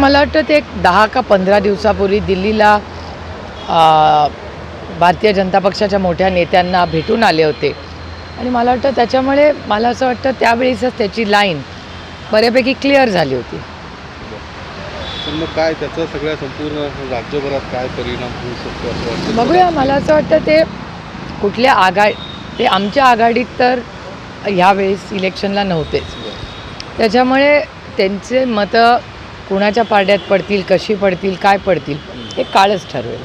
मला वाटतं ते एक दहा का पंधरा दिवसापूर्वी दिल्लीला भारतीय जनता पक्षाच्या मोठ्या नेत्यांना भेटून आले होते. आणि मला वाटतं त्याच्यामुळे मला असं वाटतं त्यावेळीसच त्याची लाईन बऱ्यापैकी क्लिअर झाली होती. मग काय त्याचा सगळ्या संपूर्ण राज्यभरात काय परिणाम होऊ शकतो बघूया मला असं वाटतं ते कुठल्या आघा ते आमच्या आघाडीत तर ह्यावेळेस इलेक्शनला नव्हतेच. त्याच्यामुळे त्यांचे मतं कुणाच्या पारड्यात पडतील कशी पडतील काय पडतील हे काळच ठरवेल.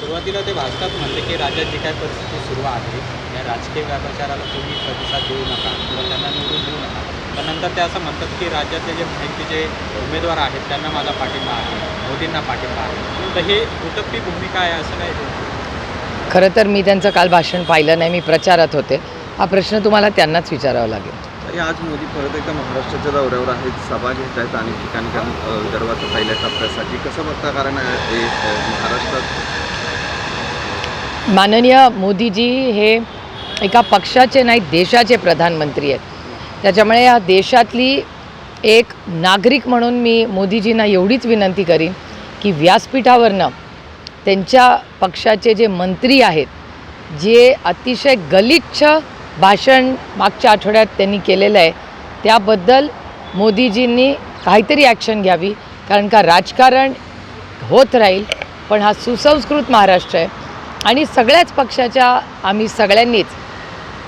सुरुवातीला ते भाजपात म्हणले की राज्यात जी काय परिस्थिती सुरू आहे या राजकीय व्यापाचाराला तुम्ही प्रतिसाद देऊ नका किंवा त्यांना निवडून देऊ नका. पण नंतर ते असं म्हणतात की राज्यातले जे माहिती जे उमेदवार आहेत त्यांना माझा पाठिंबा आहे मोदींना पाठिंबा आहे. तर हे दुटप्पी भूमिका आहे असं काय खरं तर मी त्यांचं काल भाषण पाहिलं नाही मी प्रचारात होते. हा प्रश्न तुम्हाला त्यांनाच विचारावा लागेल. तरी आज मोदी परत एकदा महाराष्ट्राच्या दौऱ्यावर आहेत. सभा घेत आहेत अनेक ठिकाणी कारण विदर्भाच्या पहिल्या टप्प्यासाठी कसं बघता कारण महाराष्ट्रात माननीय मोदीजी हे एका पक्षाचे नाही देशाचे प्रधानमंत्री आहेत. त्याच्यामुळे या देशातली एक नागरिक म्हणून मी मोदीजींना एवढीच विनंती करीन की व्यासपीठावरनं त्यांच्या पक्षाचे जे मंत्री आहेत जे अतिशय गलिच्छ भाषण मागच्या आठवड्यात त्यांनी केलेलं आहे. त्याबद्दल मोदीजींनी काहीतरी ॲक्शन घ्यावी कारण का राजकारण होत राहील पण हा सुसंस्कृत महाराष्ट्र आहे. आणि सगळ्याच पक्षाच्या आम्ही सगळ्यांनीच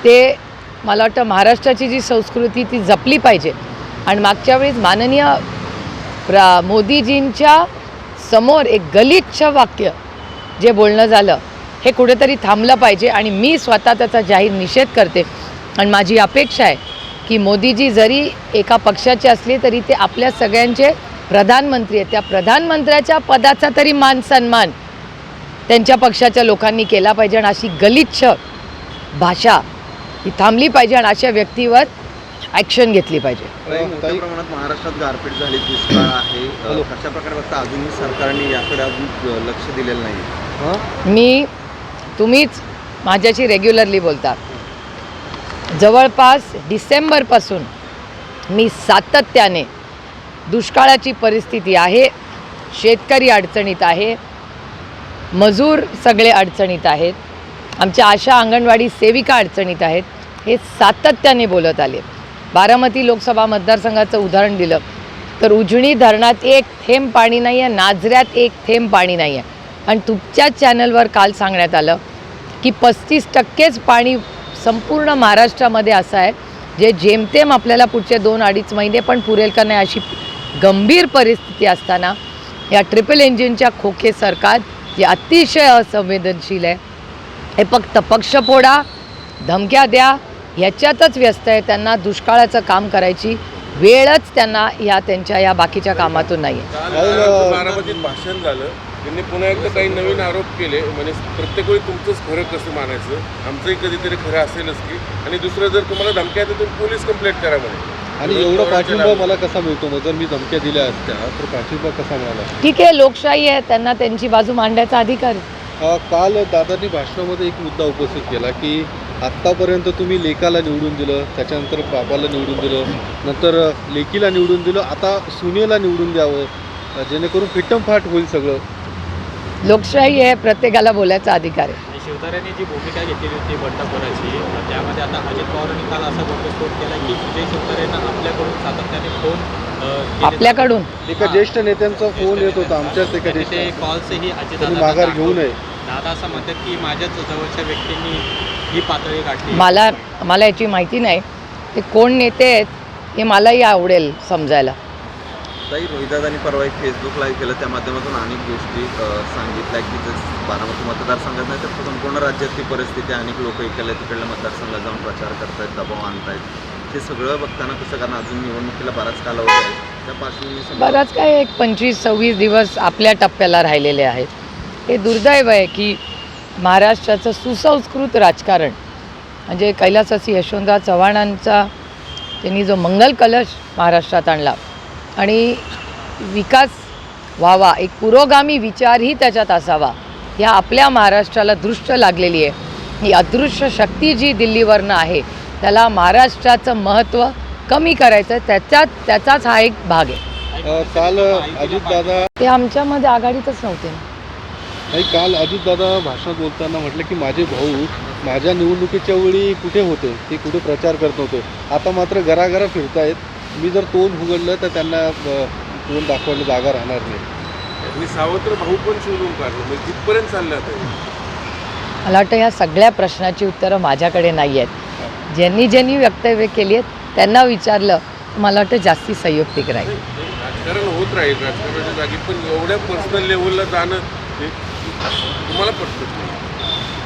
ते मला वाटतं महाराष्ट्राची जी संस्कृती ती जपली पाहिजे. आणि मागच्या वेळेस माननीय प्रा मोदीजींच्या समोर एक गलिच्छ वाक्य जे बोलणं झालं हे कुठेतरी थांबलं पाहिजे आणि मी स्वतः त्याचा जाहीर निषेध करते. आणि माझी अपेक्षा आहे की मोदीजी जरी एका पक्षाचे असले तरी ते आपल्या सगळ्यांचे प्रधानमंत्री आहेत. त्या प्रधानमंत्र्याच्या पदाचा तरी मान सन्मान त्यांच्या पक्षाच्या लोकांनी केला पाहिजे आणि अशी गलिच्छ भाषा ही थांबली पाहिजे आणि अशा व्यक्तीवर ॲक्शन घेतली पाहिजे. मोठ्या प्रमाणात महाराष्ट्रात गारपीट झाली दुष्काळ आहे. अ, हॅलो. कशा प्रकारे बघता अजूनही सरकारने याकडे अजून लक्ष दिलेलं नाही मी तुम्हीच माझ्याशी रेग्युलरली बोलता. जवळपास डिसेंबरपासून मी सातत्याने दुष्काळाची परिस्थिती आहे शेतकरी अडचणीत आहे मजूर सगळे अडचणीत आहेत आमच्या आशा अंगणवाडी सेविका अडचणीत आहेत हे सातत्याने बोलत आले. बारामती लोकसभा मतदारसंघाचं उदाहरण दिलं तर उजनी धरणात एक थेंब पाणी नाही आहे नाझऱ्यात एक थेंब पाणी नाही आहे आणि तुमच्याच चॅनलवर काल सांगण्यात आलं की पस्तीस टक्केच पाणी संपूर्ण महाराष्ट्रामध्ये असं आहे. जे जेमतेम आपल्याला पुढचे दोन अडीच महिने पण पुरेल का नाही अशी गंभीर परिस्थिती असताना या ट्रिपल इंजिनच्या खोके सरकार जे अतिशय असंवेदनशील आहे. हे फक्त पक्ष फोडा धमक्या द्या ह्याच्यातच व्यस्त आहे. त्यांना दुष्काळाचं काम करायची वेळच त्यांना या त्यांच्या या बाकीच्या कामातून नाही आहे भाषण झालं. त्यांनी पुन्हा एकदा काही नवीन आरोप केले. म्हणजे प्रत्येक वेळी तुमचंच खरं कसं मानायचं? आमचंही कधीतरी खरं असेलच की. आणि दुसरं जर तुम्हाला धमक्या येतात तर पोलीस कंप्लेंट करा म्हणे. आणि एवढा पाठिंबा मला कसा मिळतो? मग जर मी धमक्या दिल्या असत्या तर पाठिंबा कसा मिळाला? ठीक आहे लोकशाही आहे त्यांना त्यांची बाजू मांडायचा अधिकार आहे. अ, काल दादांनी भाषणामध्ये एक मुद्दा उपस्थित केला की आत्तापर्यंत तुम्ही लेकाला निवडून दिलं त्याच्यानंतर बाबाला निवडून दिलं नंतर लेकीला निवडून दिलं आता सुनेला निवडून द्यावं अ, जेणेकरून फिट्टमफाट होईल सगळं. लोकशाही आहे प्रत्येकाला बोलायचा अधिकार आहे. जी भूमिका घेतलेली होती बंडखोराची त्यामध्ये आता अजित पवारांनी काल असा घटस्फोट केला की विजय आपल्याकडून सातत्याने फोन आपल्याकडून? एका ज्येष्ठ नेत्यांचा फोन येत होता आमच्याच एका ते कॉल्सही अजित माघार घेऊ नये. दादा असं म्हणतात की माझ्याच जवळच्या व्यक्तींनी ही पातळी गाठली. मला मला याची माहिती नाही. ते कोण नेते आहेत हे मलाही आवडेल समजायला. ताई रोहिदादांनी परवा एक फेसबुक लाईव्ह केलं. त्या माध्यमातून अनेक गोष्टी सांगितल्या की जर बारामती मतदारसंघात नाही तर संपूर्ण राज्यातली परिस्थिती अनेक लोक इकडल्या तिकडल्या मतदारसंघात जाऊन प्रचार करतायत दबाव आणतायत. ते सगळं बघताना कसं कारण अजून निवडणुकीला बराच कालावधी आहे. त्या बराच काय एक पंचवीस सव्वीस दिवस आपल्या टप्प्याला राहिलेले आहेत. हे दुर्दैव आहे की महाराष्ट्राचं सुसंस्कृत राजकारण म्हणजे कैलासवासी यशवंतराव चव्हाणांचा त्यांनी जो मंगल कलश महाराष्ट्रात आणला आणि विकास व्हावा एक पुरोगामी विचारही त्याच्यात असावा. ह्या आपल्या महाराष्ट्राला दृष्ट लागलेली आहे. ही अदृश्य शक्ती जी दिल्लीवरनं आहे त्याला महाराष्ट्राचं महत्त्व कमी करायचं त्याच्यात त्याचाच हा एक भाग आहे. काल अजितदादा ते आमच्यामध्ये आघाडीतच नव्हते. नाही काल अजितदादा भाषणात बोलताना म्हटलं की माझे भाऊ माझ्या निवडणुकीच्या वेळी कुठे होते? ते कुठे प्रचार करत नव्हते. आता मात्र घराघरा फिरतायत. मी जर तोंड उघडलं तर त्यांना तोंड दाखवायला जागा राहणार नाही. मी सावत्र भाऊ पण शोधून काढलो. म्हणजे तिथपर्यंत चाललं. मला वाटतं ह्या सगळ्या प्रश्नाची उत्तरं माझ्याकडे नाही आहेत. ज्यांनी ज्यांनी वक्तव्य केली आहेत त्यांना विचारलं मला वाटतं जास्ती संयुक्तिक राहील. राजकारण होत राहील. राजकारणाच्या जागी पण एवढ्या पर्सनल लेवलला जाणं हे तुम्हाला पटत नाही.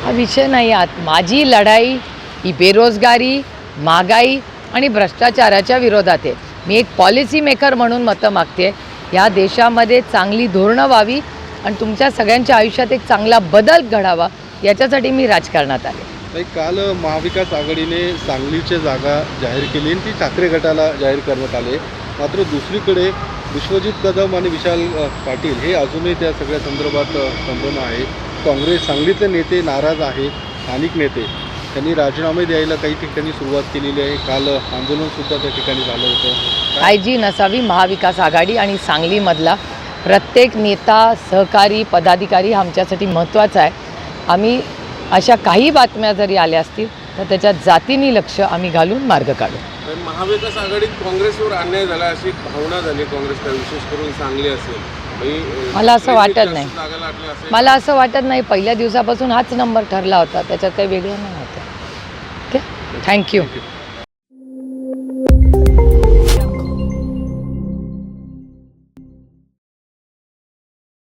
हा विषय नाही. आत माझी लढाई ही बेरोजगारी महागाई आणि भ्रष्टाचाराच्या विरोधात आहे. मी एक पॉलिसी मेकर म्हणून मतं मागते. या देशामध्ये चांगली धोरणं व्हावी आणि तुमच्या सगळ्यांच्या आयुष्यात एक चांगला बदल घडावा याच्यासाठी मी राजकारणात आले. नाही काल महाविकास आघाडीने सांगलीच्या जागा जाहीर केली आणि ती ठाकरे गटाला जाहीर करण्यात आले. मात्र दुसरीकडे विश्वजित कदम आणि विशाल पाटील हे अजूनही त्या सगळ्या संदर्भात संभ्रम आहे काँग्रेस सांगलीचे नेते नाराज आहेत स्थानिक नेते. त्यांनी राजीनामे द्यायला काही ठिकाणी सुरुवात केलेली आहे. काल आंदोलनसुद्धा त्या ठिकाणी झालं होतं. काळजी नसावी महाविकास आघाडी आणि सांगलीमधला प्रत्येक नेता सहकारी पदाधिकारी हा आमच्यासाठी महत्त्वाचा आहे. आम्ही अशा काही बातम्या जरी आल्या असतील तर त्याच्यात जातीनी लक्ष आम्ही घालून मार्ग काढू. पण महाविकास आघाडीत काँग्रेसवर अन्याय झाला अशी भावना झाली काँग्रेसला विशेष करून सांगली असेल. म्हणजे, मला असं वाटत नाही. मला असं वाटत नाही. पहिल्या दिवसापासून हाच नंबर ठरला होता. त्याच्यात काही वेगळं नाही. Thank you.